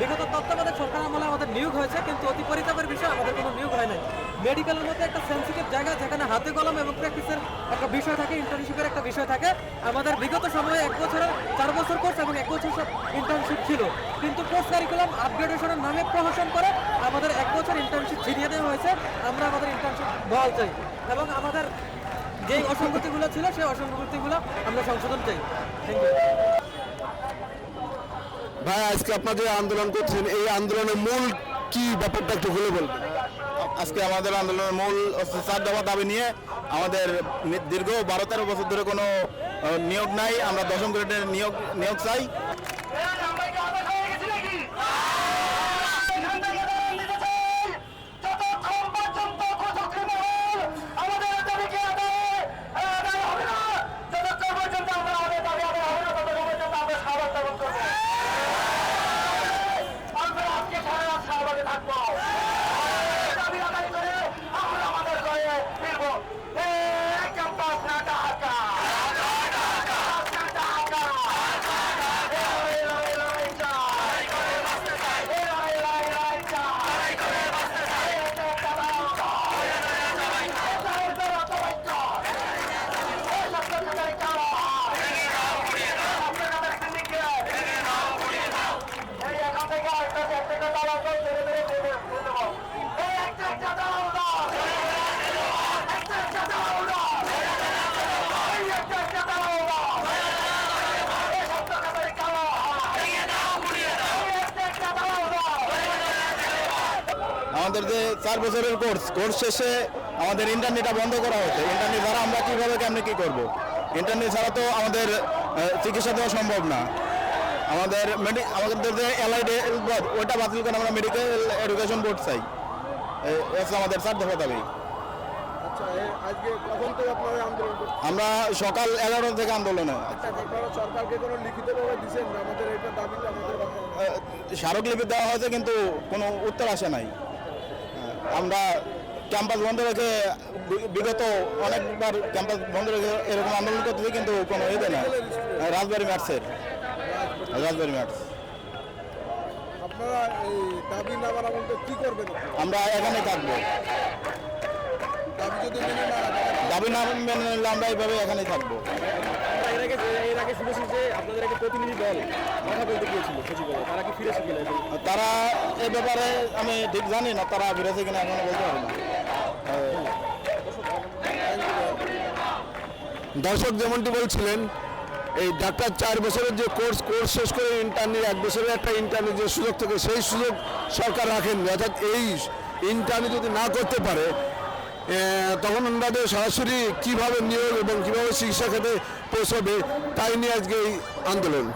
বিগত তত্ত্বাবধায়ক সরকার আমলে আমাদের নিয়োগ হয়েছে, কিন্তু অতি পরিতাপের বিষয়, আমাদের কোনো নিয়োগ হয় নাই। মেডিকেলের মধ্যে একটা সেন্সিটিভ জায়গা, যেখানে হাতে কলম এবং প্র্যাকটিসের একটা বিষয় থাকে ইন্টার্নশিপের একটা বিষয় থাকে। আমাদের বিগত সময়ে এক বছরের চার বছর কোর্স এবং এক বছর ইন্টার্নশিপ ছিল। কিন্তু কোর্স কারিকুলাম আপগ্রেডেশনের নামে প্রহসন করে আমাদের এক বছর ইন্টার্নশিপ ছিনিয়ে দেওয়া হয়েছে। আমরা আমাদের ইন্টার্নশিপ বহাল চাই। এবং আমাদের যেই অসঙ্গতিগুলো ছিল সেই অসঙ্গতিগুলো আমরা সংশোধন চাই থ্যাংক ইউ ভাই আজকে আপনাদের আন্দোলন করছেন এই আন্দোলনের মূল কি ব্যাপারটা একটু খুলে বলবেন? আজকে আমাদের আন্দোলনের মূল হচ্ছে চার দফা দাবি নিয়ে আমাদের দীর্ঘ বারো তেরো বছর ধরে কোনো নিয়োগ নাই। আমরা দশম গ্রেডের নিয়োগ নিয়োগ চাই। আমাদের যে চার বছরের কোর্স কোর্স শেষে আমাদের ইন্টারনেটটা বন্ধ করা হয়েছে। ইন্টারনেট ছাড়া আমরা কীভাবে কেমনি কী করব? ইন্টারনেট ছাড়া তো আমাদের চিকিৎসা দেওয়া সম্ভব না। আমাদের মেডি আমাদের যে এলআইডি বোর্ড ওটা বাতিল করে আমরা মেডিকেল এডুকেশন বোর্ড চাই। আমাদের চার দফা দাবি আচ্ছা আমরা সকাল এগারোটা থেকে আন্দোলনে। আহ, স্মারকলিপি দেওয়া হয়েছে কিন্তু কোনো উত্তর আসে নাই। আমরা ক্যাম্পাস বন্ধ রেখে বিগত অনেকবার ক্যাম্পাস বন্ধ রেখে এরকম আন্দোলন করতেছি কিন্তু কোনো ইয়ে না। রাজবাড়ি ম্যাটসের। রাজবাড়ি ম্যাটস। আপনারা এই দাবি না বলতে কি করবেন? আমরা এখানে থাকব। দাবি না মেনে নিলে আমরা এইভাবে এখানেই থাকব। এর আগে এর আগে শুনেছি যে আপনাদের একটা প্রতিনিধি দল কথা বলতে গিয়েছিল সচিবালয় তারা কি ফিরেছে কিনা তারা এই ব্যাপারে আমি ঠিক জানি না তারা ফিরেছে কিনা এখনও বলতে পারি না। দর্শক যেমনটি বলছিলেন এই ডাক্তার চার বছরের যে কোর্স কোর্স শেষ করে ইন্টারনি এক বছরের একটা ইন্টারনি যে সুযোগ থাকে সেই সুযোগ সরকার রাখেননি। অর্থাৎ এই ইন্টারনি যদি না করতে পারে তখন ওনাদের সরাসরি কীভাবে নিয়োগ এবং কীভাবে চিকিৎসা ক্ষেত্রে পৌঁছবে তাই নিয়ে আজকে এই আন্দোলন।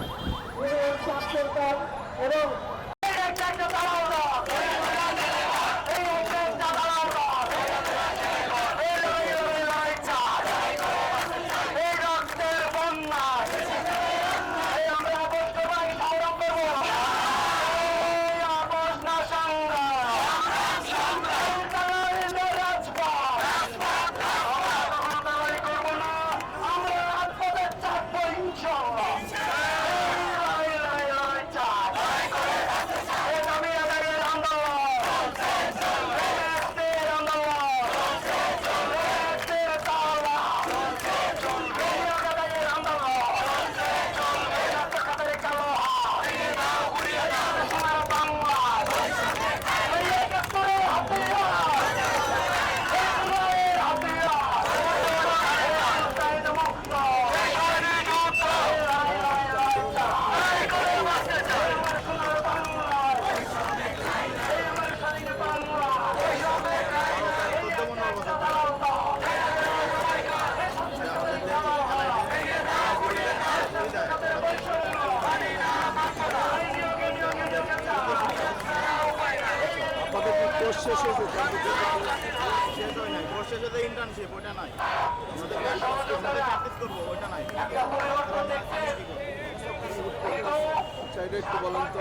কোর্স শেষ হয়েছে ইন্টার্নশিপ ওটা নাই প্র্যাকটিস করব ওটা নাই চাইলে একটু বলেন তো।